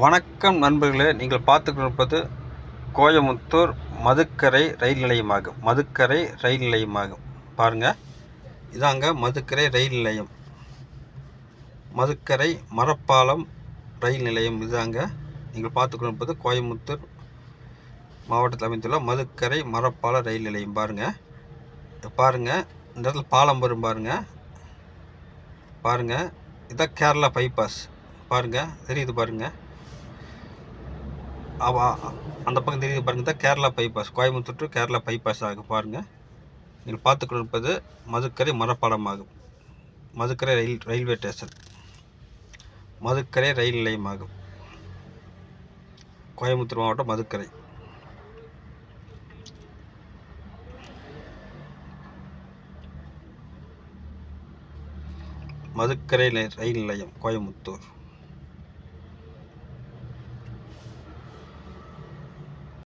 வணக்கம் நண்பர்களே நீங்கள் பார்த்து கொண்டிருப்பது கோயமுத்தூர் மதுக்கரை ரயில் நிலையமாகும். மதுக்கரை ரயில் நிலையமாகும். பாருங்கள் இதாங்க மதுக்கரை ரயில் நிலையம். மதுக்கரை மரப்பாலம் ரயில் நிலையம் இதாங்க நீங்கள் பார்த்து கொண்டிருப்பது கோயமுத்தூர் மாவட்டத்தில் அமைந்துள்ள மதுக்கரை மரப்பால ரயில் நிலையம். பாருங்கள் பாருங்கள் இந்த இடத்துல பாலம் வரும் பாருங்கள் பாருங்கள் இதான் கேரளா பைபாஸ். பாருங்கள் தெரியுது பாருங்கள் அந்த பக்கம் தெரியுது பாருங்க தான் Kerala bypass Coimbatore to Kerala bypass ஆகும் பாருங்கள் நீங்கள் பார்த்து கொண்டிருப்பது மதுக்கரை மரப்பாலம் ஆகும் Madukkarai rail railway station Madukkarai rail நிலையம் ஆகும் கோயம்புத்தூர் மாவட்டம் மதுக்கரை. மதுக்கரை ரயில் நிலையம் கோயம்புத்தூர்.